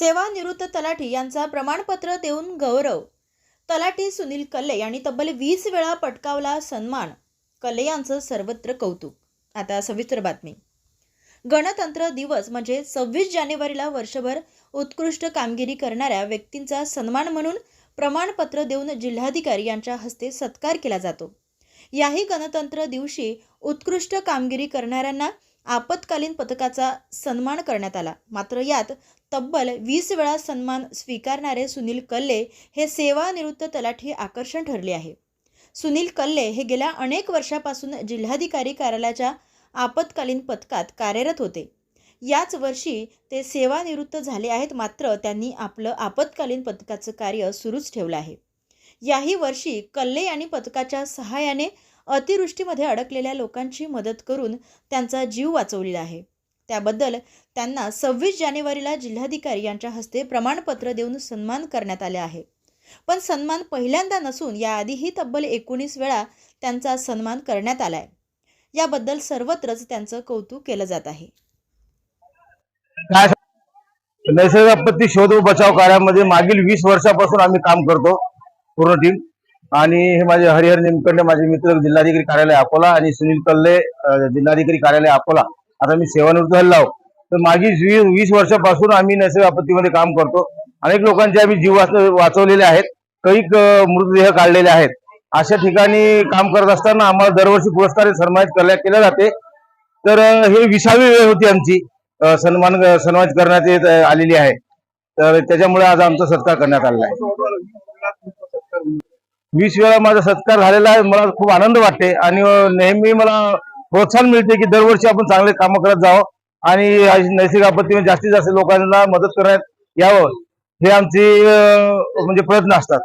सेवानिवृत्त तलाठी यांचा प्रमाणपत्र देऊन गौरव. तलाठी सुनील कल्ले यांनी तब्बल वीस वेळा पटकावला सन्मान. कल्ले यांचं सर्वत्र कौतुक. आता सविस्तर बातमी. गणतंत्र दिवस म्हणजे सव्वीस जानेवारीला वर्षभर उत्कृष्ट कामगिरी करणाऱ्या व्यक्तींचा सन्मान म्हणून प्रमाणपत्र देऊन जिल्हाधिकारी यांच्या हस्ते सत्कार केला जातो. याही गणतंत्र दिवशी उत्कृष्ट कामगिरी करणाऱ्यांना आपत्कालीन पथकाचा सन्मान करण्यात आला. मात्र यात तब्बल वीस वेळा सन्मान स्वीकारणारे सुनील कल्ले हे सेवानिवृत्त तलाठी आकर्षण ठरले आहे. सुनील कल्ले हे गेल्या अनेक वर्षापासून जिल्हाधिकारी कार्यालयाच्या आपत्कालीन पथकात कार्यरत होते. याच वर्षी ते सेवानिवृत्त झाले आहेत मात्र त्यांनी आपलं आपत्कालीन पथकाचं कार्य सुरूच ठेवलं आहे. याही वर्षी कल्ले यांनी पथकाच्या सहाय्याने अतिवृष्टीमध्ये अडकलेल्या लोकांची मदत करून त्यांचा जीव वाचवलेला आहे. त्याबद्दल त्यांना सव्वीस जानेवारीला जिल्हाधिकारी यांच्या हस्ते प्रमाणपत्र देऊन सन्मान करण्यात आले आहे. पण सन्मान पहिल्यांदा नसून याआधीही तब्बल एकोणीस वेळा त्यांचा सन्मान करण्यात आलाय. याबद्दल सर्वत्रच त्यांचं कौतुक केलं जात आहे. नैसर्गिक आपत्ती शोध व बचाव कार्यामध्ये मागील वीस वर्षापासून आम्ही काम करतो पूर्ण टीम आणि हे माझे हरिहर निमकंडे माझे मित्र जिल्हाधिकारी कार्यालय अकोला आणि सुनील कल्ले जिल्हाधिकारी कार्यालय अकोला. आता मी सेवानिवृत्त झालेलो आहोत तर मागील वीस वर्षापासून आम्ही नैसर्गिक आपत्तीमध्ये काम करतो. अनेक लोकांचे आम्ही जीव वाचवलेले आहेत. काही मृतदेह काढलेले आहेत. अशा ठिकाणी काम करत असताना आम्हाला दरवर्षी पुरस्कार सन्मानित करल्या केल्या जाते. तर हे विसावी वेळ होती आमची. सन्मान सन्मानित करण्यात येत आलेली आहे. तर त्याच्यामुळे आज आमचा सत्कार करण्यात आलेला आहे. वीस वेळा माझा सत्कार झालेला आहे मला खूप आनंद वाटते आणि नेहमी मला प्रोत्साहन मिळते की दरवर्षी आपण चांगले कामं करत जावं आणि अशी नैसर्गिक आपत्तीमध्ये जास्तीत जास्त लोकांना मदत करण्यात यावं. हे आमचे म्हणजे प्रयत्न असतात.